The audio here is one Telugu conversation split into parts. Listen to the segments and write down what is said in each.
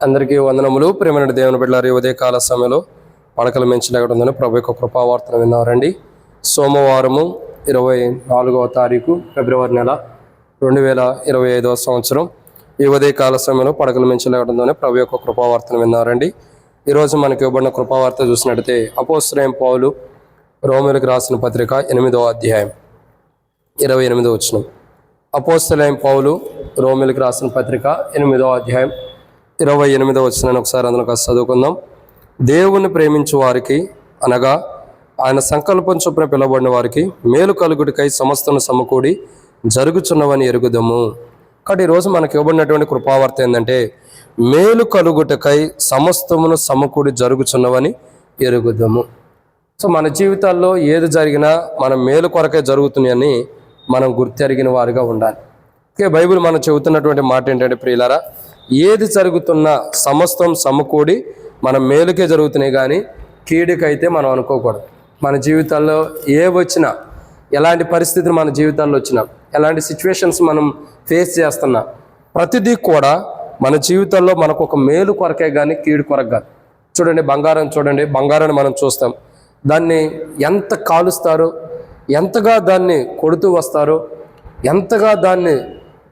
అందరికీ వందనములు. ప్రేమైన దేవుని బిడ్డారు ఉదయకాల సమయంలో పడకలు మెంచలేకుందని ప్రభు యొక్క కృపావార్తను విన్నారండి. సోమవారము ఇరవై నాలుగవ తారీఖు ఫిబ్రవరి నెల రెండు వేల ఇరవై ఐదవ సంవత్సరం. ఈ ఉదయకాల సమయంలో పడకలు మెంచలేకుందని ప్రభు యొక్క కృపావార్తను విన్నారండి. ఈరోజు మనకి ఇవ్వబడిన కృపావార్త చూసినట్టయితే అపోశ్రయం పౌలు రోమిలకు రాసిన పత్రిక ఎనిమిదవ అధ్యాయం ఇరవై ఎనిమిదో వచ్చిన అపోస్తలైన పౌలు రోమిలకు రాసిన పత్రిక ఎనిమిదవ అధ్యాయం ఇరవై ఎనిమిదో వచ్చిన ఒకసారి అందులో కాస్త చదువుకుందాం. దేవుణ్ణి ప్రేమించు వారికి అనగా ఆయన సంకల్పం చొప్పున పిలవబడిన వారికి మేలు కలుగుడికై సమస్తను సమకూడి జరుగుచున్నవని ఎరుగుదము. కాబట్టి ఈరోజు మనకి ఇవ్వబడినటువంటి కృపావార్త ఏంటంటే మేలు కలుగుటకై సమస్తమును సమకూడి జరుగుచున్నవని ఎరుగుదము. సో మన జీవితాల్లో ఏది జరిగినా మన మేలు కొరకే జరుగుతున్నాయని మనం గుర్తెరిగిన వారిగా ఉండాలి. ఓకే బైబిల్ మనం చెబుతున్నటువంటి మాట ఏంటంటే ప్రియులారా ఏది జరుగుతున్నా సమస్తం సమకూడి మన మేలుకే జరుగుతున్నాయి కానీ కీడుకైతే మనం అనుకోకూడదు. మన జీవితాల్లో ఏ వచ్చినా ఎలాంటి పరిస్థితులు మన జీవితాల్లో వచ్చినా ఎలాంటి సిచ్యువేషన్స్ మనం ఫేస్ చేస్తున్నా ప్రతిదీ కూడా మన జీవితంలో మనకు ఒక మేలు కొరకే కానీ కీడు కొరకు కాదు. చూడండి బంగారం చూడండి బంగారాన్ని మనం చూస్తాం. దాన్ని ఎంత కాలుస్తారో ఎంతగా దాన్ని కొడుతూ వస్తారో ఎంతగా దాన్ని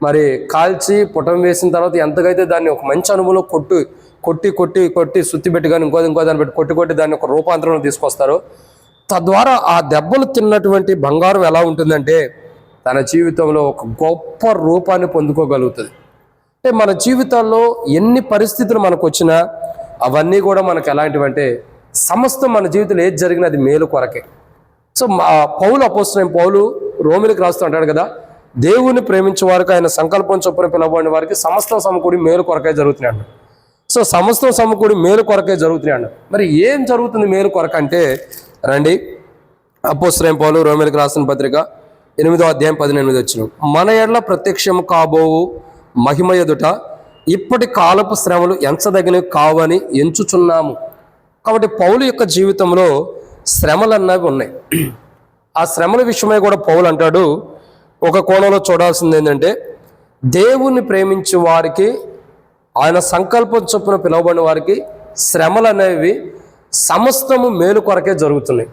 మరి కాల్చి పుటం వేసిన తర్వాత ఎంతకైతే దాన్ని ఒక మంచి అనుభవంలో కొట్టు కొట్టి కొట్టి కొట్టి సుత్తి పెట్టి కానీ ఇంకో ఇంకో దాన్ని పెట్టి కొట్టి కొట్టి దాన్ని ఒక రూపాంతరంలో తీసుకొస్తారు. తద్వారా ఆ దెబ్బలు తిన్నటువంటి బంగారం ఎలా ఉంటుందంటే తన జీవితంలో ఒక గొప్ప రూపాన్ని పొందుకోగలుగుతుంది. అంటే మన జీవితాల్లో ఎన్ని పరిస్థితులు మనకు వచ్చినా అవన్నీ కూడా మనకు ఎలాంటివంటే సమస్తం మన జీవితంలో ఏది జరిగినా అది మేలు కొరకే. సో మా పౌలు అపోస్తున్న పౌలు రోమిలకు రాస్తూ అంటాడు కదా దేవుని ప్రేమించే వారికి ఆయన సంకల్పం చొప్పున పిలవబడిన వారికి సమస్తం సమకూడి మేలు కొరకే జరుగుతున్నాడు సో సమస్తం సమకూడి మేలు కొరకే జరుగుతున్నాడు మరి ఏం జరుగుతుంది మేలు కొరక అంటే రండి. అపోశ్రయం పౌలు రోమిలకు రాసిన పత్రిక ఎనిమిదో అధ్యాయం పదిహేనుమిది వచ్చిన మన ఎడ్ల ప్రత్యక్షం కాబోవు మహిమ ఎదుట ఇప్పటి కాలపు శ్రమలు ఎంచదగినవి కావని ఎంచుచున్నాము. కాబట్టి పౌలు యొక్క జీవితంలో శ్రమలు అన్నవి ఉన్నాయి. ఆ శ్రమల విషయమై కూడా పౌలు అంటాడు ఒక కోణంలో చూడాల్సింది ఏంటంటే దేవుణ్ణి ప్రేమించే వారికి ఆయన సంకల్పం చొప్పున పిలువబడిన వారికి శ్రమలు అనేవి సమస్తము మేలు కొరకే జరుగుతున్నాయి.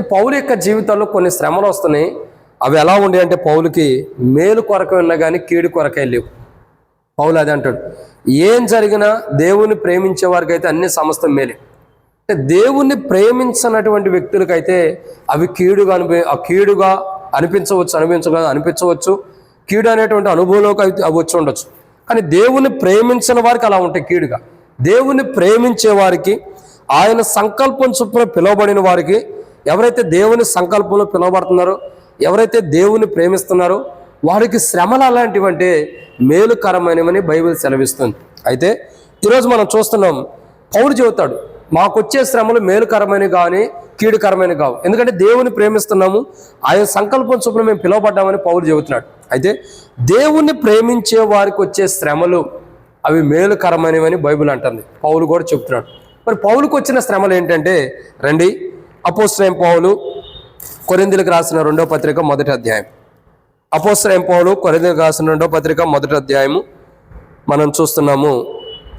పౌలు యొక్క జీవితంలో కొన్ని శ్రమలు వస్తున్నాయి. అవి ఎలా ఉండే అంటే పౌలుకి మేలు కొరకే ఉన్నా కానీ కీడు కొరకే లేవు. పౌలు అది అంటాడు ఏం జరిగినా దేవుని ప్రేమించే వారికి అయితే అన్ని సమస్తం మేలే. అంటే దేవుణ్ణి ప్రేమించినటువంటి వ్యక్తులకైతే అవి కీడుగా అనిపి కీడుగా అనిపించవచ్చు అనిపించగా అనిపించవచ్చు. కీడు అనేటువంటి అనుభవంలోకి అయితే అవి వచ్చి ఉండొచ్చు. కానీ దేవుణ్ణి ప్రేమించిన వారికి అలా ఉంటాయి కీడుగా. దేవుణ్ణి ప్రేమించే వారికి ఆయన సంకల్పం చొప్పున పిలువబడిన వారికి ఎవరైతే దేవుని సంకల్పంలో పిలువబడుతున్నారో ఎవరైతే దేవుని ప్రేమిస్తున్నారో వారికి శ్రమలు అలాంటివంటే మేలుకరమైనవని బైబిల్ సెలవిస్తుంది. అయితే ఈరోజు మనం చూస్తున్నాం పౌరు చెబుతాడు మాకొచ్చే శ్రమలు మేలుకరమైనవి కానీ కీడుకరమైన కావు. ఎందుకంటే దేవుని ప్రేమిస్తున్నాము. ఆయన సంకల్పం చొప్పున మేము పిలువబడ్డామని పౌరులు చెబుతున్నాడు. అయితే దేవుణ్ణి ప్రేమించే వారికి వచ్చే శ్రమలు అవి మేలుకరమైనవని బైబిల్ అంటుంది. పౌలు కూడా చెప్తున్నాడు మరి పౌలుకు వచ్చిన శ్రమలు ఏంటంటే రండి అపోస్ట్రైన్ పౌలు కొరిందులకు రాసిన రెండో పత్రిక మొదటి అధ్యాయం. అపోస్ట్రైన్ పౌలు కొరిందులకు రాసిన రెండో పత్రిక మొదటి అధ్యాయము మనం చూస్తున్నాము.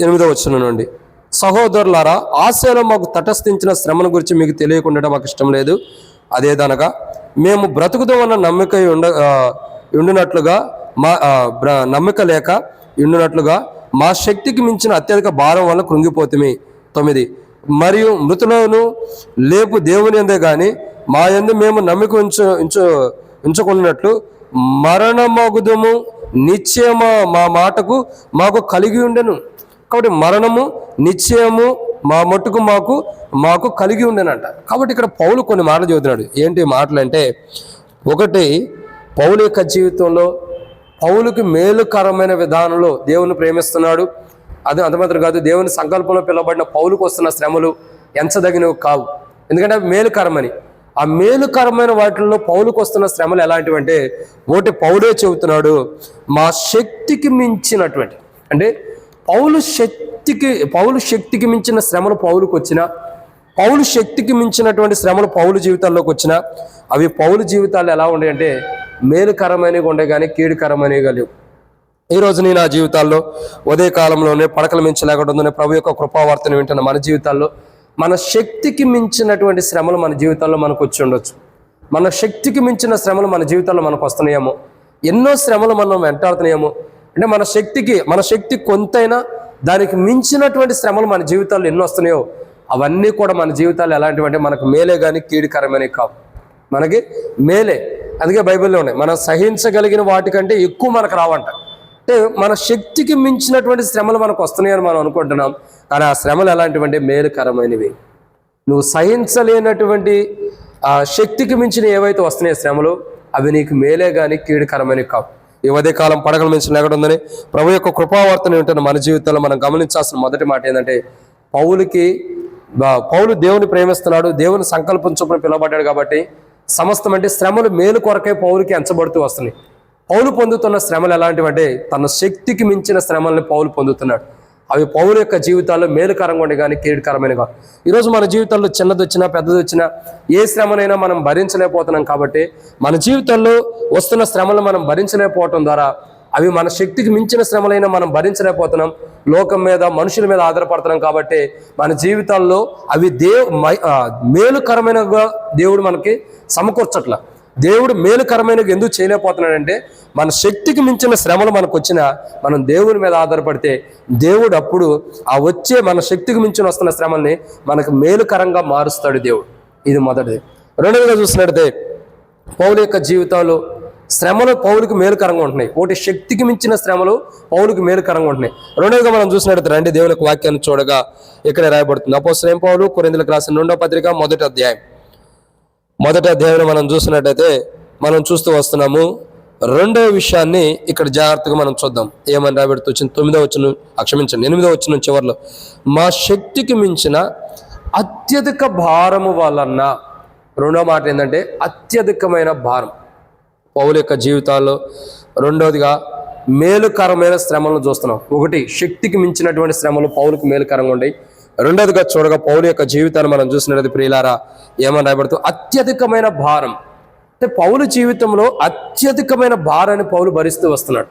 ఎనిమిదో వచ్చిన నుండి. సహోదరులారా ఆశలో మాకు తటస్థించిన శ్రమను గురించి మీకు తెలియకుండా మాకు ఇష్టం లేదు. అదేదనగా మేము బ్రతుకుదామన్న నమ్మిక ఉండ ఉండినట్లుగా మా బ్ర- నమ్మిక లేక ఉండినట్లుగా మా శక్తికి మించిన అత్యధిక భారం వల్ల కృంగిపోతుంది తొమ్మిది మరియు మృతులను లేపు దేవుని అందే కానీ మా ఎందు మేము నమ్మిక ఉంచు ఉంచు ఉంచుకున్నట్లు మరణమగుదము నిశ్చయమా మా మాటకు మాకు కలిగి ఉండెను. కాబట్టి మరణము నిశ్చయము మా మట్టుకు మాకు మాకు కలిగి ఉండేనంట కాబట్టి ఇక్కడ పౌలు కొన్ని మాటలు చెబుతున్నాడు. ఏంటి మాటలు అంటే ఒకటి పౌలు యొక్క జీవితంలో పౌలుకి మేలుకరమైన విధానంలో దేవుని ప్రేమిస్తున్నాడు. అది అంతమాత్రం కాదు దేవుని సంకల్పంలో పిలువబడిన పౌలుకు వస్తున్న శ్రమలు ఎంచదగినవి కావు. ఎందుకంటే అవి మేలుకరమని. ఆ మేలుకరమైన వాటిల్లో పౌలుకు వస్తున్న శ్రమలు ఎలాంటివంటే ఒకటి పౌలే చెబుతున్నాడు మా శక్తికి మించినటువంటి. అంటే పౌలు శక్తికి పౌలు శక్తికి మించిన శ్రమలు పౌలుకు వచ్చిన పౌలు శక్తికి మించినటువంటి శ్రమలు పౌలు జీవితాల్లోకి వచ్చిన అవి పౌలు జీవితాలు ఎలా ఉండాయంటే మేలుకరమైనవి ఉండే కానీ కీడుకరమైనవి లేవు. ఈ రోజు నీ నా జీవితాల్లో ఉదయ కాలంలోనే పడకల మించి లేకుండా ప్రభు యొక్క కృపావార్తను వింటున్న మన జీవితాల్లో మన శక్తికి మించినటువంటి శ్రమలు మన జీవితాల్లో మనకు వచ్చి ఉండొచ్చు. మన శక్తికి మించిన శ్రమలు మన జీవితాల్లో మనకు వస్తున్నాయేమో. ఎన్నో శ్రమలు మనం వెంటాడుతున్నాయేమో. అంటే మన శక్తికి మన శక్తి కొంతైనా దానికి మించినటువంటి శ్రమలు మన జీవితాల్లో ఎన్నో వస్తున్నాయో అవన్నీ కూడా మన జీవితాలు ఎలాంటివంటే మనకు మేలే కానీ కీడికరమైనవి కావు. మనకి మేలే. అందుకే బైబిల్లో ఉన్నాయి. మనం సహించగలిగిన వాటికంటే ఎక్కువ మనకు రావంట. అంటే మన శక్తికి మించినటువంటి శ్రమలు మనకు వస్తున్నాయని మనం అనుకుంటున్నాం. కానీ ఆ శ్రమలు ఎలాంటివంటే మేలుకరమైనవి. నువ్వు సహించలేనటువంటి ఆ శక్తికి మించిన ఏవైతే వస్తున్నాయో శ్రమలు అవి నీకు మేలే కానీ కీడుకరమైనవి కావు. ఈ ఉదయకాలం పడగల మించి ఎక్కడ ఉందని ప్రభు యొక్క కృపావర్తన ఉంటున్న మన జీవితంలో మనం గమనించాల్సిన మొదటి మాట ఏంటంటే పౌలుకి పౌలు దేవుని ప్రేమిస్తున్నాడు దేవుని సంకల్పం చొప్పున పిలువబడ్డాడు కాబట్టి సమస్తం అంటే శ్రమలు మేలు కొరకే పౌలుకి ఎంచబడుతూ వస్తున్నాయి. పౌలు పొందుతున్న శ్రమలు ఎలాంటివంటే తన శక్తికి మించిన శ్రమల్ని పౌలు పొందుతున్నాడు. అవి పౌరు యొక్క జీవితాల్లో మేలుకరంగా ఉండే కానీ కీడుకరమైన కాదు. ఈరోజు మన జీవితంలో చిన్నది వచ్చినా పెద్దది వచ్చినా ఏ శ్రమనైనా మనం భరించలేకపోతున్నాం కాబట్టి మన జీవితంలో వస్తున్న శ్రమలు మనం భరించలేకపోవటం ద్వారా అవి మన శక్తికి మించిన శ్రమలైనా మనం భరించలేకపోతున్నాం. లోకం మీద మనుషుల మీద ఆధారపడుతున్నాం కాబట్టి మన జీవితాల్లో అవి దేవ్ మై- మేలుకరమైనగా దేవుడు మనకి సమకూర్చట్ల. దేవుడు మేలుకరమైన ఎందుకు చేయలేకపోతున్నాడంటే మన శక్తికి మించిన శ్రమలు మనకు వచ్చినా మనం దేవుని మీద ఆధారపడితే దేవుడు అప్పుడు ఆ వచ్చే మన శక్తికి మించిన వస్తున్న శ్రమల్ని మనకు మేలుకరంగా మారుస్తాడు దేవుడు. ఇది మొదటిది. రెండవదిగా చూసినట్టయితే పౌలు యొక్క జీవితాలు శ్రమలు పౌలుకి మేలుకరంగా ఉంటున్నాయి. ఒకటి శక్తికి మించిన శ్రమలు పౌలుకి మేలుకరంగా ఉంటున్నాయి. రెండవదిగా మనం చూసినట్టు రండి దేవుని యొక్క వాక్యాన్ని చూడగా ఇక్కడ రాయబడుతుంది. అపోసరేం పౌలు కొరిందులకు రాసిన రెండో పత్రిక మొదటి అధ్యాయం. మొదట దేవుని మనం చూసినట్టయితే మనం చూస్తూ వస్తున్నాము. రెండవ విషయాన్ని ఇక్కడ జాగ్రత్తగా మనం చూద్దాం. ఏమని రాబెడుతూ వచ్చింది? తొమ్మిదో వచ్చిన క్షమించండి ఎనిమిదో వచ్చిన చివరిలో. మా శక్తికి మించిన అత్యధిక భారము వలన రెండో మాట ఏంటంటే అత్యధికమైన భారం. పౌలు యొక్క జీవితాల్లో రెండవదిగా మేలుకరమైన శ్రమలను చూస్తున్నాం. ఒకటి శక్తికి మించినటువంటి శ్రమలు పౌలుకు మేలుకరంగా ఉన్నాయి రెండవదిగా చూడగా పౌలు యొక్క జీవితాన్ని మనం చూసినది ప్రియులారా ఏమని రాయబడుతూ అత్యధికమైన భారం. అంటే పౌలు జీవితంలో అత్యధికమైన భారాన్ని పౌలు భరిస్తూ వస్తున్నాడు.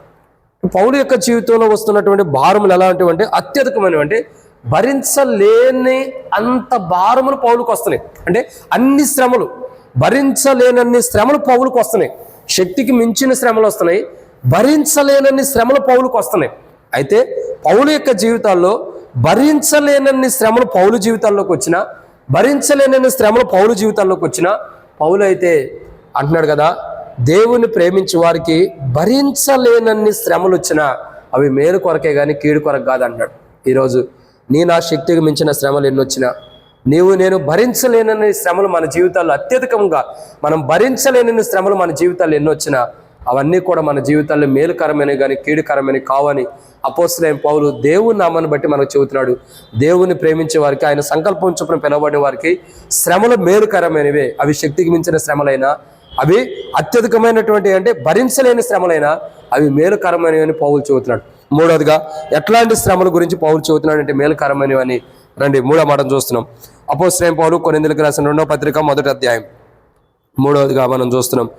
పౌలు యొక్క జీవితంలో వస్తున్నటువంటి భారములు ఎలాంటివి అంటే అత్యధికమైనవి అంటే భరించలేని అంత భారములు పౌలుకు వస్తున్నాయి. అంటే అన్ని శ్రమలు భరించలేనన్ని శ్రమలు పౌలుకు వస్తున్నాయి. శక్తికి మించిన శ్రమలు వస్తున్నాయి భరించలేనన్ని శ్రమలు పౌలుకు వస్తున్నాయి. అయితే పౌలు యొక్క జీవితాల్లో భరించలేనన్ని శ్రమలు పౌలు జీవితాల్లోకి వచ్చిన భరించలేనన్ని శ్రమలు పౌలు జీవితాల్లోకి వచ్చిన పౌలు అయితే అంటున్నాడు కదా దేవుని ప్రేమించే వారికి భరించలేనన్ని శ్రమలు వచ్చినా అవి మేలు కొరకే కానీ కీడు కొరకు కాదు అన్నాడు ఈరోజు నీ నా శక్తికి మించిన శ్రమలు ఎన్నొచ్చినా నీవు నేను భరించలేనన్ని శ్రమలు మన జీవితాల్లో అత్యధికంగా మనం భరించలేనన్ని శ్రమలు మన జీవితాల్లో ఎన్నొచ్చినా అవన్నీ కూడా మన జీవితాల్లో మేలుకరమైనవి కానీ కీడుకరమైనవి కావని అపోసలైన పౌలు దేవుని నామాన్ని బట్టి మనకు చెబుతున్నాడు. దేవుని ప్రేమించే వారికి ఆయన సంకల్పం చొప్పున పిలవబడిన వారికి శ్రమలు మేలుకరమైనవే. అవి శక్తికి మించిన శ్రమలైనా అవి అత్యధికమైనటువంటి అంటే భరించలేని శ్రమలైనా అవి మేలుకరమైనవి అని పౌలు చెబుతున్నాడు. మూడవదిగా ఎట్లాంటి శ్రమల గురించి పౌలు చెబుతున్నాడు అంటే మేలుకరమైనవి అని. రండి మూడో మాటను చూస్తున్నాం. అపోశ్రయం పౌలు కొరిందులకు రాసిన రెండో పత్రిక మొదటి అధ్యాయం. మూడవదిగా మనం చూస్తున్నాం.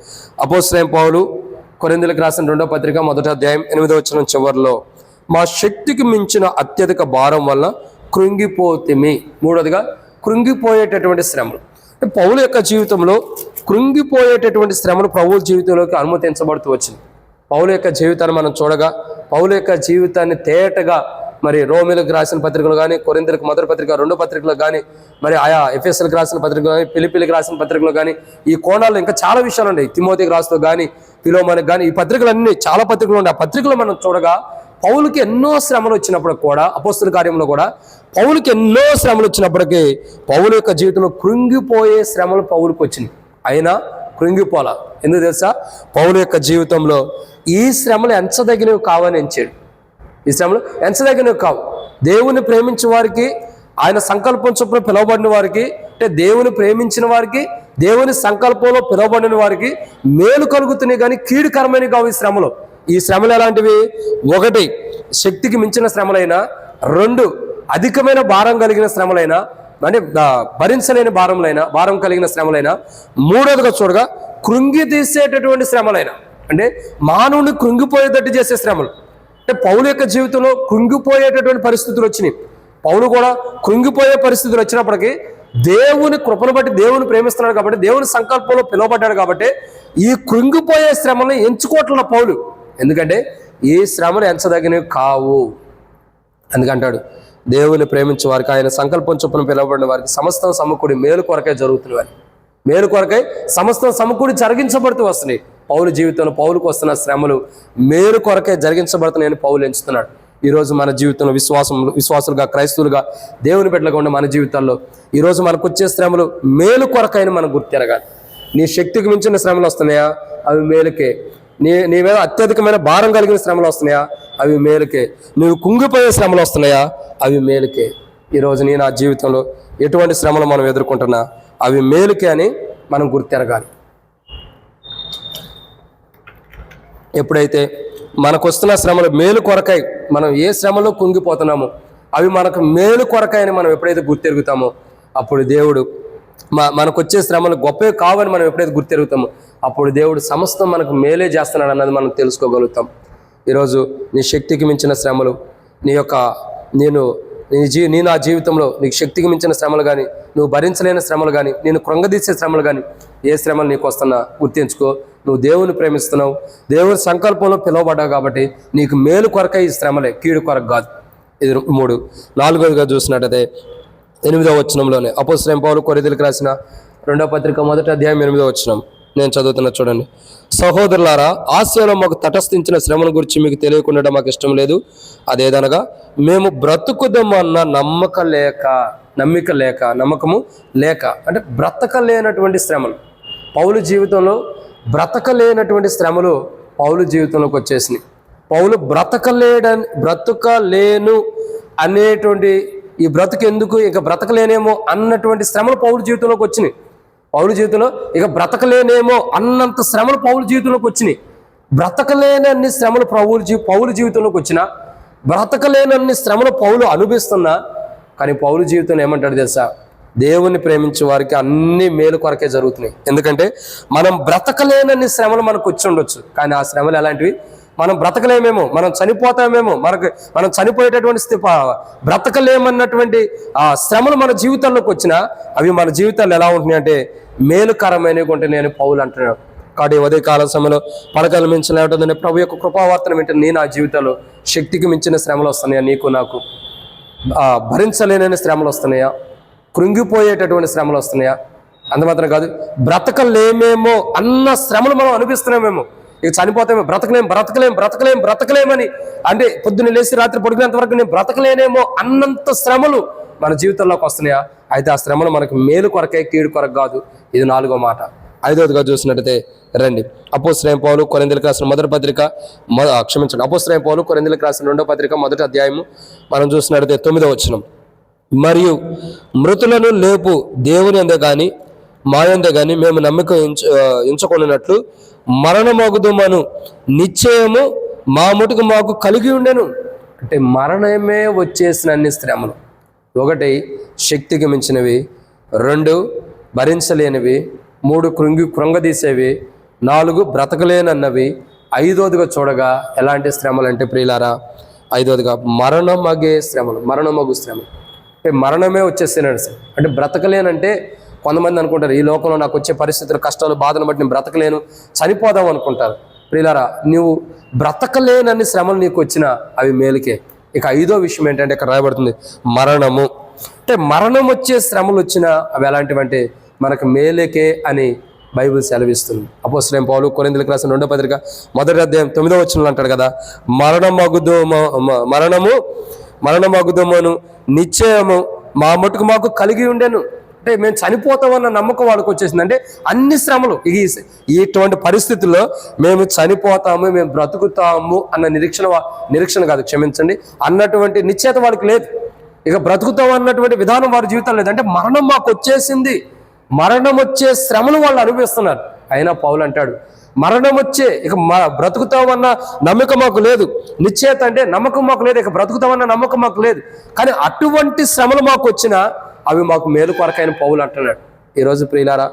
అపోశ్రయం పౌలు కొరిందులకు రాసిన రెండో పత్రిక మొదట అధ్యాయం ఎనిమిదో వచ్చిన చివరిలో మా శక్తికి మించిన అత్యధిక భారం వల్ల కృంగిపోతిమి. మూడోదిగా కృంగిపోయేటటువంటి శ్రమలు. పౌలు యొక్క జీవితంలో కృంగిపోయేటటువంటి శ్రమలు పౌలు జీవితంలోకి అనుమతించబడుతూ వచ్చింది. పౌలు యొక్క జీవితాన్ని మనం చూడగా పౌలు యొక్క జీవితాన్ని తేటగా మరి రోమిలకు రాసిన పత్రికలు కానీ కొరింతలకు మొదటి పత్రిక రెండు పత్రికలు కానీ మరి ఆయా ఎఫ్ఎస్ఎల్కి రాసిన పత్రికలు కానీ పిలిపిలికి రాసిన పత్రికలు కానీ ఈ కోణాల్లో ఇంకా చాలా విషయాలు ఉన్నాయి. తిమోతికి రాస్తూ కానీ పిలోమనికి కానీ ఈ పత్రికలన్నీ చాలా పత్రికలు ఉన్నాయి. ఆ పత్రికలు మనం చూడగా పౌలకి ఎన్నో శ్రమలు వచ్చినప్పుడు కూడా అపోస్తుల కార్యంలో కూడా పౌలకి ఎన్నో శ్రమలు వచ్చినప్పటికీ పౌలు యొక్క జీవితంలో కృంగిపోయే శ్రమలు పౌలకు వచ్చినాయి. అయినా కృంగిపోలా. ఎందుకు తెలుసా? పౌలు యొక్క జీవితంలో ఈ శ్రమలు ఎంచదగినవి కావని ఎంచాడు. ఈ శ్రమలు ఎంచదగినవి కావు. దేవుని ప్రేమించిన వారికి ఆయన సంకల్పం చొప్పున పిలువబడిన వారికి అంటే దేవుని ప్రేమించిన వారికి దేవుని సంకల్పంలో పిలువబడిన వారికి మేలు కలుగుతున్నాయి కానీ కీడుకరమైన కావు ఈ శ్రమలు. ఈ శ్రమలు ఎలాంటివి? ఒకటి శక్తికి మించిన శ్రమలైనా రెండు అధికమైన భారం కలిగిన శ్రమలైనా అంటే భరించలేని భారంలైనా భారం కలిగిన శ్రమలైనా మూడోదిగా చూడగా కృంగి తీసేటటువంటి శ్రమలైనా అంటే మానవుని కృంగిపోయేటట్టు చేసే శ్రమలు. అంటే పౌలు యొక్క జీవితంలో కృంగిపోయేటటువంటి పరిస్థితులు వచ్చినాయి. పౌలు కూడా కృంగిపోయే పరిస్థితులు వచ్చినప్పటికీ దేవుని కృపను బట్టి దేవుని ప్రేమిస్తున్నాడు కాబట్టి దేవుని సంకల్పంలో పిలువబడ్డాడు కాబట్టి ఈ కృంగిపోయే శ్రమను ఎంచుకోవట్ల పౌలు. ఎందుకంటే ఈ శ్రమను ఎంచదగినవి కావు. ఎందుకంటాడు దేవుని ప్రేమించే వారికి ఆయన సంకల్పం చొప్పున పిలువబడిన వారికి సమస్తం సమకూడి మేలు కొరకే జరుగుతున్నవారు మేలు కొరకై సమస్తం సమకూడి జరిగించబడుతూ వస్తున్నాయి. పౌలు జీవితంలో పౌలుకు వస్తున్న శ్రమలు మేలు కొరకే జరిగించబడుతున్నాయని పౌలు ఎంచుతున్నాడు. ఈరోజు మన జీవితంలో విశ్వాసం విశ్వాసులుగా క్రైస్తవులుగా దేవుని బిడ్డలుగా మన జీవితాల్లో ఈరోజు మనకు వచ్చే శ్రమలు మేలు కొరకైన మనం గుర్తెరగాలి. నీ శక్తికి మించిన శ్రమలు వస్తున్నాయా? అవి మేలుకే. నీ నీ మీద అత్యధికమైన భారం కలిగిన శ్రమలు వస్తున్నాయా? అవి మేలుకే. నువ్వు కుంగిపోయే శ్రమలు వస్తున్నాయా? అవి మేలుకే. ఈరోజు నీ నా జీవితంలో ఎటువంటి శ్రమలు మనం ఎదుర్కొంటున్నా అవి మేలుకే అని మనం గుర్తెరగాలి. ఎప్పుడైతే మనకు వస్తున్న శ్రమలు మేలు కొరకై మనం ఏ శ్రమలో కుంగిపోతున్నామో అవి మనకు మేలు కొరకాయని మనం ఎప్పుడైతే గుర్తెరుగుతామో అప్పుడు దేవుడు మా మనకు వచ్చే శ్రమలు గొప్పవి కావని మనం ఎప్పుడైతే గుర్తెరుగుతామో అప్పుడు దేవుడు సమస్తం మనకు మేలే చేస్తున్నాడు అన్నది మనం తెలుసుకోగలుగుతాం. ఈరోజు నీ శక్తికి మించిన శ్రమలు నీ యొక్క నేను నీ జీ నీ నా జీవితంలో నీకు శక్తికి మించిన శ్రమలు కానీ నువ్వు భరించలేని శ్రమలు కానీ నేను కృంగదీసే శ్రమలు కానీ ఏ శ్రమలు నీకు వస్తున్నా గుర్తించుకో. నువ్వు దేవుని ప్రేమిస్తున్నావు దేవుని సంకల్పంలో పిలువబడ్డావు కాబట్టి నీకు మేలు కొరకే ఈ శ్రమలే కీడు కొరకు కాదు. ఇది మూడు. నాలుగోదిగా చూసినట్టయితే ఎనిమిదో వచనంలోనే అపోశ్రయం పౌలు కొరిదలకు రాసిన రెండో పత్రిక మొదటి అధ్యాయం ఎనిమిదో వచనం. నేను చదువుతున్నా చూడండి. సహోదరులారా ఆసియాలో మాకు తటస్థించిన శ్రమను గురించి మీకు తెలియకుండా మాకు ఇష్టం లేదు. అదేదనగా మేము బ్రతుకుదామన్న నమ్మక లేక నమ్మిక లేక నమ్మకము లేక అంటే బ్రతకలేనటువంటి శ్రమలు. పౌలు జీవితంలో బ్రతకలేనటువంటి శ్రమలు పౌలు జీవితంలోకి వచ్చేసినాయి. పౌలు బ్రతకలేడని బ్రతకలేను అనేటువంటి ఈ బ్రతుకు ఎందుకు ఇక బ్రతకలేనేమో అన్నటువంటి శ్రమలు పౌరు జీవితంలోకి వచ్చినాయి. పౌరు జీవితంలో ఇక బ్రతకలేనేమో అన్నంత శ్రమలు పౌరు జీవితంలోకి వచ్చినాయి. బ్రతకలేనన్ని శ్రమలు పౌరు జీ పౌరు జీవితంలోకి వచ్చిన బ్రతకలేనన్ని శ్రమలు పౌలు అనుభవిస్తున్నా కానీ పౌరు జీవితంలో ఏమంటాడు తెలుసా? దేవుని ప్రేమించే వారికి అన్ని మేలు కొరకే జరుగుతున్నాయి. ఎందుకంటే మనం బ్రతకలేనన్ని శ్రమలు మనకు వచ్చి ఉండొచ్చు. కానీ ఆ శ్రమలు ఎలాంటివి? మనం బ్రతకలేమేమో మనం చనిపోతామేమో మనకు మనం చనిపోయేటటువంటి స్థితి బ్రతకలేమన్నటువంటి ఆ శ్రమలు మన జీవితంలోకి వచ్చినా అవి మన జీవితాలు ఎలా ఉంటున్నాయి అంటే మేలుకరమైనవి ఉంటే నేను పౌలు అంటున్నాను కాబట్టి ఉదయ కాల సమయంలో పలకలు మించిన లేకపోతే ప్రభు యొక్క కృపావార్తను వింటే నేను నా జీవితంలో శక్తికి మించిన శ్రమలు వస్తున్నాయా? నీకు నాకు భరించలేనని శ్రమలు వస్తున్నాయా? కృంగిపోయేటటువంటి శ్రమలు వస్తున్నాయా? అంత కాదు బ్రతకలేమేమో అన్న శ్రమలు మనం అనిపిస్తున్నామేమో ఇక చనిపోతామో బ్రతకలేం బ్రతకలేం బ్రతకలేం బ్రతకలేమని అంటే పొద్దున్న లేచి రాత్రి పడుకునేంత వరకు నేను బ్రతకలేనేమో అన్నంత శ్రమలు మన జీవితంలోకి వస్తున్నాయా? అయితే ఆ శ్రమలు మనకు మేలు కొరకే కీడు కొరకు కాదు. ఇది నాలుగో మాట. ఐదవదిగా చూసినట్టయితే రండి. అపోశ్రయం పౌలు కొరిందలకు రాసిన మొదటి పత్రిక క్షమించండి. అపోశ్రయం పౌలు కొరిందలకు రాసిన రెండో పత్రిక మొదటి అధ్యాయము. మనం చూసినట్టయితే తొమ్మిదో వచ్చినాం మరియు మృతులను లేపు దేవుని అందే కానీ మాయందే కానీ మేము నమ్మిక ఎంచు ఎంచుకొనినట్లు మరణమగుదుమను. నిశ్చయము మా ముటుకు మాకు కలిగి ఉండెను. అంటే మరణమే వచ్చేసిన అన్ని శ్రమలు. ఒకటి శక్తికి మించినవి. రెండు భరించలేనివి. మూడు కృంగి కృంగదీసేవి. నాలుగు బ్రతకలేనన్నవి. ఐదోదిగా చూడగా ఎలాంటి శ్రమలు అంటే ప్రియులారా ఐదోదిగా మరణమగే శ్రమలు మరణమగు శ్రమలు. మరణమే వచ్చేస్తున్నాడు సార్. అంటే బ్రతకలేనంటే కొంతమంది అనుకుంటారు ఈ లోకంలో నాకు వచ్చే పరిస్థితులు కష్టాలు బాధను బట్టి నేను బ్రతకలేను చనిపోదాం అనుకుంటారు. ప్రియులారా నువ్వు బ్రతకలేనన్ని శ్రమలు నీకు వచ్చినా అవి మేలుకే. ఇక ఐదో విషయం ఏంటంటే ఇక్కడ రాయబడుతుంది మరణము. అంటే మరణం వచ్చే శ్రమలు వచ్చినా అవి ఎలాంటివంటే మనకు మేలేకే అని బైబిల్ సెలవిస్తుంది. అపోస్లేం పౌలు కొరిందులకు రాసిన రెండో పత్రిక మొదటి అధ్యాయం తొమ్మిదో వచ్చిన అంటాడు కదా మరణం అగుదో మరణము మరణమగుదమను నిశ్చయము మా మటుకు మాకు కలిగి ఉండెను. అంటే మేము చనిపోతామన్న నమ్మకం వాళ్ళకి వచ్చేసింది. అంటే అన్ని శ్రమలు ఈ ఇటువంటి పరిస్థితుల్లో మేము చనిపోతాము మేము బ్రతుకుతాము అన్న నిరీక్షణ వా- నిరీక్షణ కాదు క్షమించండి. అన్నటువంటి నిశ్చేత వాళ్ళకి లేదు. ఇక బ్రతుకుతాం అన్నటువంటి విధానం వారి జీవితం లేదు. అంటే మరణం మాకు వచ్చేసింది. మరణం వచ్చే శ్రమను వాళ్ళు అనుభవిస్తున్నారు. అయినా పౌలు అంటాడు మరణం వచ్చే ఇక బ్రతుకుతామన్న నమ్మకం మాకు లేదు. నిశ్చేత అంటే నమ్మకం మాకు లేదు ఇక బ్రతుకుతామన్న నమ్మకం మాకు లేదు. కానీ అటువంటి శ్రమలు మాకు వచ్చినా అవి మాకు మేలు కొరకైన పౌలు అంటున్నాడు. ఈరోజు ప్రియులారా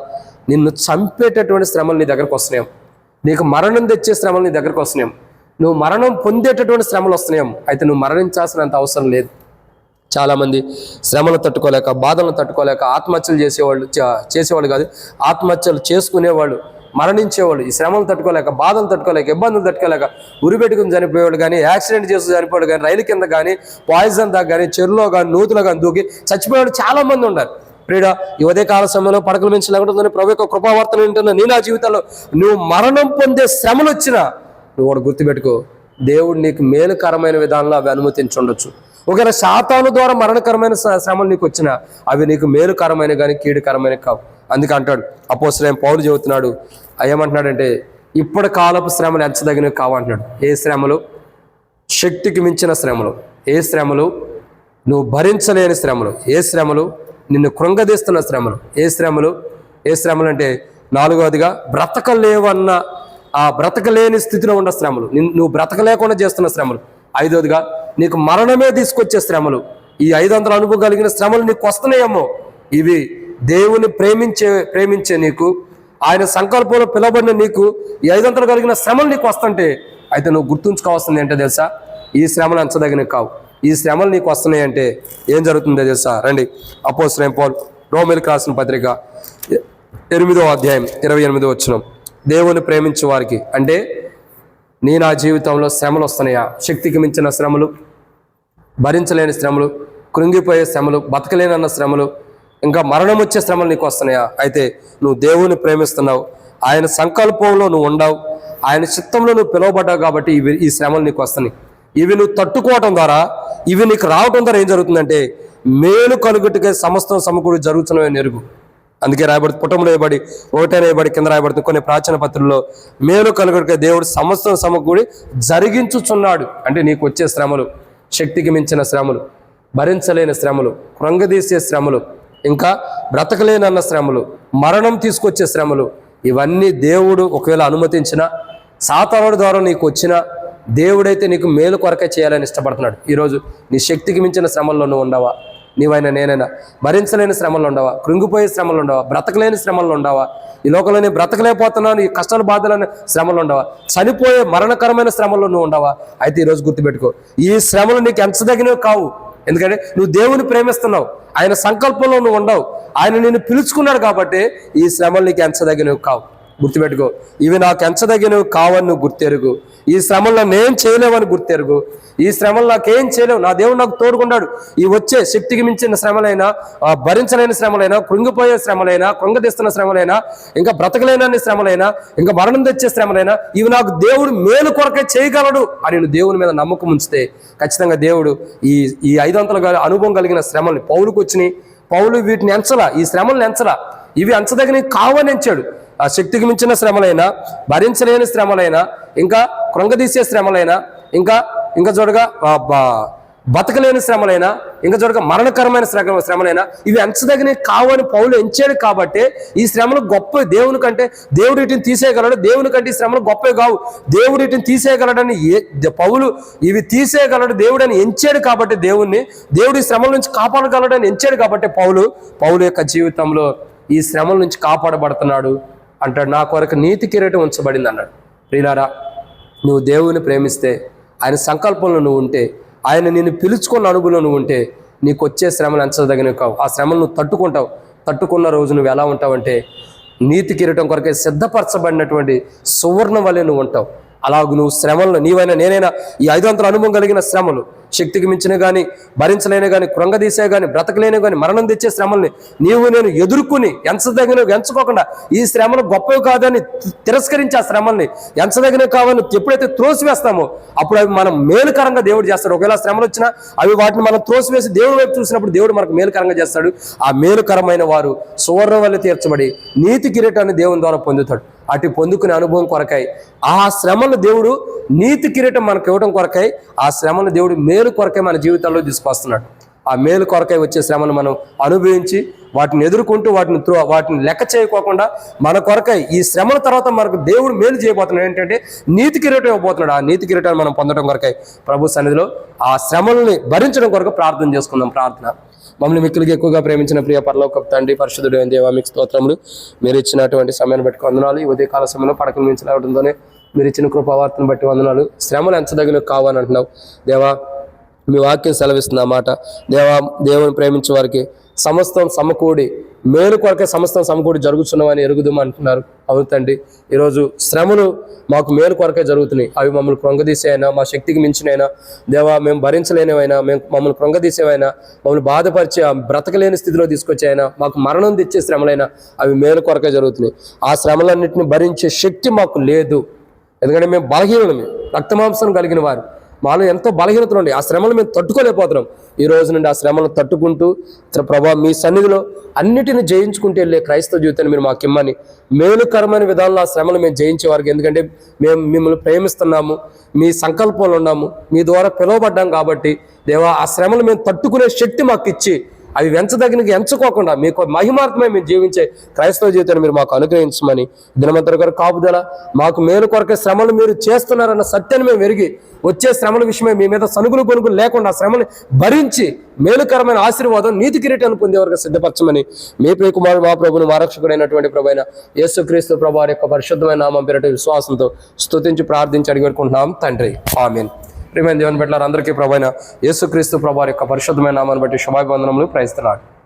నిన్ను చంపేటటువంటి శ్రమలు నీ దగ్గరకు వస్తున్నాయి. నీకు మరణం తెచ్చే శ్రమలు నీ దగ్గరకు వస్తున్నాయి. నువ్వు మరణం పొందేటటువంటి శ్రమలు వస్తున్నాయి. అయితే నువ్వు మరణించాల్సినంత అవసరం లేదు. చాలామంది శ్రమలు తట్టుకోలేక బాధలను తట్టుకోలేక ఆత్మహత్యలు చేసేవాళ్ళు చేసేవాళ్ళు కాదు ఆత్మహత్యలు చేసుకునేవాళ్ళు మరణించేవాళ్ళు. ఈ శ్రమలు తట్టుకోలేక బాధలు తట్టుకోలేక ఇబ్బందులు తట్టుకోలేక ఉరి చనిపోయేవాళ్ళు కానీ యాక్సిడెంట్ చేసి చనిపోయాడు కానీ రైలు కింద కానీ పాయిజన్ దాకా కానీ చెరులో కానీ నూతులో కానీ దూకి చచ్చిపోయేవాళ్ళు చాలా మంది ఉన్నారు. ప్రియుడ ఈ ఉదయ కాల సమయంలో పడకలు మించి లేకుండా ప్రభు యొక్క కృపావార్తలు వింటున్న నీ నా జీవితంలో నువ్వు మరణం పొందే శ్రమలు వచ్చినా నువ్వు కూడా గుర్తుపెట్టుకో దేవుడు నీకు మేలుకరమైన విధానంలో అవి అనుమతించుండొచ్చు. ఒకవేళ శాతాను ద్వారా మరణకరమైన శ్రమలు నీకు వచ్చినా అవి నీకు మేలుకరమైన కానీ కీడుకరమైన కావు. అందుకే అంటాడు అపోసరేం పౌరులు చెబుతున్నాడు ఏమంటున్నాడంటే ఇప్పటి కాలపు శ్రమలు ఎంచదగినవి కావంటున్నాడు. ఏ శ్రమలు? శక్తికి మించిన శ్రమలు. ఏ శ్రమలు? నువ్వు భరించలేని శ్రమలు. ఏ శ్రమలు? నిన్ను కృంగదీస్తున్న శ్రమలు. ఏ శ్రమలు? ఏ శ్రమలు అంటే నాలుగవదిగా బ్రతకలేవన్న ఆ బ్రతకలేని స్థితిలో ఉన్న శ్రమలు. నువ్వు బ్రతకలేకుండా చేస్తున్న శ్రమలు. ఐదవదిగా నీకు మరణమే తీసుకొచ్చే శ్రమలు. ఈ ఐదు వందల అనుభవం కలిగిన శ్రమలు నీకు వస్తున్నాయేమో. ఇవి దేవుని ప్రేమించే ప్రేమించే నీకు ఆయన సంకల్పంలో పిలవబడిన నీకు ఈ కలిగిన శ్రమలు నీకు వస్తుంటే అయితే నువ్వు గుర్తుంచుకోవాల్సింది ఏంటో తెలుసా? ఈ శ్రమలు అంచదగినవి కావు. ఈ శ్రమలు నీకు వస్తున్నాయి అంటే ఏం జరుగుతుందో తెలుసా? రండి. అపోశ్రయం పోల్ రోమిల్కి రాసిన పత్రిక ఎనిమిదో అధ్యాయం ఇరవై ఎనిమిదో వచ్చిన దేవుని ప్రేమించే వారికి అంటే నీ నా జీవితంలో శ్రమలు వస్తున్నాయా? శక్తికి మించిన శ్రమలు భరించలేని శ్రమలు కృంగిపోయే శ్రమలు బతకలేనన్న శ్రమలు ఇంకా మరణం వచ్చే శ్రమలు నీకు వస్తున్నాయా? అయితే నువ్వు దేవుని ప్రేమిస్తున్నావు. ఆయన సంకల్పంలో నువ్వు ఉండవు. ఆయన చిత్తంలో నువ్వు పిలువబడ్డావు కాబట్టి ఇవి ఈ శ్రమలు నీకు వస్తున్నాయి. ఇవి నువ్వు తట్టుకోవటం ద్వారా ఇవి నీకు రావటం ద్వారా ఏం జరుగుతుందంటే మేలు కలుగుట్టుకే సమస్తం సమకూడి జరుగుతున్నవే నెరుగు. అందుకే రాయబడి పుటములు వేయబడి ఒకటే రాయబడి కింద రాయబడుతుంది కొన్ని ప్రాచీన పత్రుల్లో మేలు కలుగుడికే దేవుడు సమస్తం సమకూడి జరిగించుచున్నాడు. అంటే నీకు వచ్చే శ్రమలు శక్తికి మించిన శ్రమలు భరించలేని శ్రమలు కృంగదీసే శ్రమలు ఇంకా బ్రతకలేనన్న శ్రమలు మరణం తీసుకొచ్చే శ్రమలు ఇవన్నీ దేవుడు ఒకవేళ అనుమతించిన సాతానుడి ద్వారా నీకు వచ్చిన దేవుడైతే నీకు మేలు కొరకే చేయాలని ఇష్టపడుతున్నాడు. ఈరోజు నీ శక్తికి మించిన శ్రమల్లో నువ్వు ఉండవా? నీవైనా నేనైనా భరించలేని శ్రమలు ఉండవా? కృంగిపోయే శ్రమలు ఉండవా? బ్రతకలేని శ్రమలు ఉండవా? ఈ లోకంలో నేను బ్రతకలేకపోతున్నాను ఈ కష్టాలు బాధలని శ్రమలు ఉండవా? చనిపోయే మరణకరమైన శ్రమల్లో నువ్వు ఉండవా? అయితే ఈరోజు గుర్తుపెట్టుకో ఈ శ్రమలు నీకు ఎంచదగినవి కావు. ఎందుకంటే నువ్వు దేవుని ప్రేమిస్తున్నావు. ఆయన సంకల్పంలో నువ్వు ఉండవు. ఆయన నిన్ను పిలుచుకున్నాడు కాబట్టి ఈ శ్రమలు నీకు ఎంచదగినవి కావు. గుర్తుపెట్టుకో. ఇవి నాకు ఎంచదగినవి కావని నువ్వు గుర్తెరుగు. ఈ శ్రమల్లో నేను చేయలేవని గుర్తెరుగు. ఈ శ్రమలు నాకేం చేయలేవు. నా దేవుడు నాకు తోడుకున్నాడు ఈ వచ్చే శక్తికి మించిన శ్రమలైనా భరించలేని శ్రమలైనా కృంగిపోయే శ్రమలైనా కృంగదీస్తున్న శ్రమలైనా ఇంకా బ్రతకలేనన్ని శ్రమలైనా ఇంకా మరణం తెచ్చే శ్రమలైనా ఇవి నాకు దేవుడు మేలు కొరకే చేయగలడు అని నువ్వు దేవుని మీద నమ్మకం ఉంచితే ఖచ్చితంగా దేవుడు ఈ ఈ ఐదంతల అనుభవం కలిగిన శ్రమల్ని పౌలుకు వచ్చినాయి పౌలు వీటిని ఎంచలా ఈ శ్రమల్ని ఎంచలా. ఇవి ఎంచదగినవి కావని ఎంచాడు. ఆ శక్తికి మించిన శ్రమలైనా భరించలేని శ్రమలైనా ఇంకా కృంగదీసే శ్రమలైనా ఇంకా ఇంకా చూడగా బతకలేని శ్రమలైనా ఇంకా చూడగా మరణకరమైన శ్రమ శ్రమలైనా ఇవి ఎంచదగినవి కావని పౌలు ఎంచాడు కాబట్టి ఈ శ్రమలు గొప్ప దేవుని కంటే దేవుడు వీటిని తీసేయగలడు. దేవుని కంటే ఈ శ్రమలు గొప్పవి కావు. దేవుడు వీటిని తీసేయగలడని ఏ ద- పౌలు ఇవి తీసేయగలడు దేవుడు అని ఎంచాడు కాబట్టి దేవుణ్ణి. దేవుడు ఈ శ్రమల నుంచి కాపాడగలడని ఎంచాడు కాబట్టి పౌలు పౌలు యొక్క జీవితంలో ఈ శ్రమల నుంచి కాపాడబడుతున్నాడు. అంటాడు నా కొరకు నీతి కిరీటం ఉంచబడింది అన్నాడు. ప్రియులారా నువ్వు దేవుని ప్రేమిస్తే ఆయన సంకల్పంలో నువ్వు ఉంటే ఆయన నిన్ను పిలుచుకున్న అనుగులో నువ్వు ఉంటే నీకు వచ్చే శ్రమలు ఎంచదగినవి కావు. ఆ శ్రమలు నువ్వు తట్టుకుంటావు. తట్టుకున్న రోజు నువ్వు ఎలా ఉంటావంటే నీతి కిరీటం కొరకే సిద్ధపరచబడినటువంటి సువర్ణ వలె నువ్వు ఉంటావు. అలాగ నువ్వు శ్రమలను నీవైనా నేనైనా ఈ ఐదు వందల అనుభవం కలిగిన శ్రమలు శక్తికి మించిన కానీ భరించలేని కానీ కృంగదీసే కానీ బ్రతకలేని కానీ మరణం తెచ్చే శ్రమల్ని నీవు నేను ఎదుర్కొని ఎంచదగినవి ఎంచుకోకుండా ఈ శ్రమలు గొప్పవి కాదని తిరస్కరించి ఆ శ్రమల్ని ఎంచదగినవి కావని ఎప్పుడైతే త్రోసివేస్తామో అప్పుడు అవి మనం మేలుకరంగా దేవుడు చేస్తాడు. ఒకవేళ శ్రమలు వచ్చినా అవి వాటిని మనం త్రోసివేసి దేవుడి వైపు చూసినప్పుడు దేవుడు మనకు మేలుకరంగా చేస్తాడు. ఆ మేలుకరమైన వారు సువర్ణ వల్ల తీర్చబడి నీతి కిరీటాన్ని దేవుని ద్వారా పొందుతాడు. అటు పొందుకునే అనుభవం కొరకై ఆ శ్రమను దేవుడు నీతి కిరీటం మనకు ఇవ్వడం కొరకై ఆ శ్రమను దేవుడు మేలు కొరకై మన జీవితాల్లో తీసుకొస్తున్నాడు. ఆ మేలు కొరకై వచ్చే శ్రమను మనం అనుభవించి వాటిని ఎదుర్కొంటూ వాటిని త్రో వాటిని లెక్క చేయకోకుండా మన కొరకై ఈ శ్రమల తర్వాత మనకు దేవుడు మేలు చేయబోతున్నాడు. ఏంటంటే నీతి కిరీటం ఇవ్వబోతున్నాడు. ఆ నీతి కిరీటాన్ని మనం పొందడం కొరకై ప్రభు సన్నిధిలో ఆ శ్రమల్ని భరించడం కొరకు ప్రార్థన చేసుకుందాం. ప్రార్థన. మమ్మల్ని మిక్కులకి ఎక్కువగా ప్రేమించిన ప్రియ పరలోక తండ్రి పరిశుద్ధుడు అయిన దేవా మీకు స్తోత్రములు. మీరు ఇచ్చినటువంటి సమయాన్ని బట్టి వందనాలు. ఈ ఉదయకాల సమయంలో పడకలు మించి మీరు ఇచ్చిన కృపావార్తను బట్టి వందనాలు. శ్రమలు ఎంచదగిన కావని అంటున్నావు. దేవా మీ వాక్యం సెలవిస్తుంది అన్నమాట మాట. దేవా దేవుని ప్రేమించే వారికి సమస్తం సమకూడి మేలు కొరకే సమస్తం సమకూడి జరుగుతున్నామని ఎరుగుదాం అంటున్నారు. అవును తండ్రి ఈరోజు శ్రమలు మాకు మేలు కొరకే జరుగుతున్నాయి. అవి మమ్మల్ని కృంగదీసేవైనా మా శక్తికి మించినైనా దేవా మేము భరించలేనివైనా మేము మమ్మల్ని కృంగదీసేవైనా మమ్మల్ని బాధపరిచి ఆ బ్రతకలేని స్థితిలో తీసుకొచ్చాయినా మాకు మరణం తెచ్చే శ్రమలైనా అవి మేలు కొరకే జరుగుతున్నాయి. ఆ శ్రమలన్నింటిని భరించే శక్తి మాకు లేదు. ఎందుకంటే మేము బలహీనమే రక్తమాంసం కలిగిన వారు. మాలో ఎంతో బలహీనతలు ఉండే ఆ శ్రమలు మేము తట్టుకోలేకపోతున్నాం. ఈ రోజు నుండి ఆ శ్రమలను తట్టుకుంటూ ప్రభా మీ సన్నిధిలో అన్నిటిని జయించుకుంటూ వెళ్ళే క్రైస్తవ జీవితాన్ని మీరు మాకు ఇమ్మని మేలుకరమైన విధానంలో ఆ శ్రమలు మేము జయించేవారికి ఎందుకంటే మేము మిమ్మల్ని ప్రేమిస్తున్నాము మీ సంకల్పంలో ఉన్నాము మీ ద్వారా పిలువబడ్డాం కాబట్టి దేవా ఆ శ్రమలు మేము తట్టుకునే శక్తి మాకు ఇచ్చి అవి వెంచదగిన ఎంచుకోకుండా మీకు మహిమార్థమై మేము జీవించే క్రైస్తవ జీవితాన్ని మీరు మాకు అనుగ్రహించమని దినమంతర గారు కాపుదల మాకు మేలు కొరకే శ్రమలు మీరు చేస్తున్నారన్న సత్యాన్ని మేము ఎరిగి వచ్చే శ్రమల విషయమే మీ మీద సనుగులు కొనుగులు లేకుండా శ్రమని భరించి మేలుకరమైన ఆశీర్వాదం నీతి కిరీటాన్ని పొందే సిద్ధపరచమని మీ ప్రియ కుమారుడు మా ప్రభుని మారక్షకుడైనటువంటి ప్రభు అయిన యేసుక్రీస్తు ప్రభు వారి యొక్క పరిశుద్ధమైన నామం పేరటి విశ్వాసంతో స్తుతించి ప్రార్థించి అడిగి పెట్టుకుంటున్నాం తండ్రి. ఆమెన్. ప్రియమైన దేవుని పెట్టారు అందరికీ ప్రభు యేసుక్రీస్తు ప్రభు యొక్క పరిశుద్ధమైన నామాన్ని బట్టి శుభాభివందనములు. ప్రయత్నాడు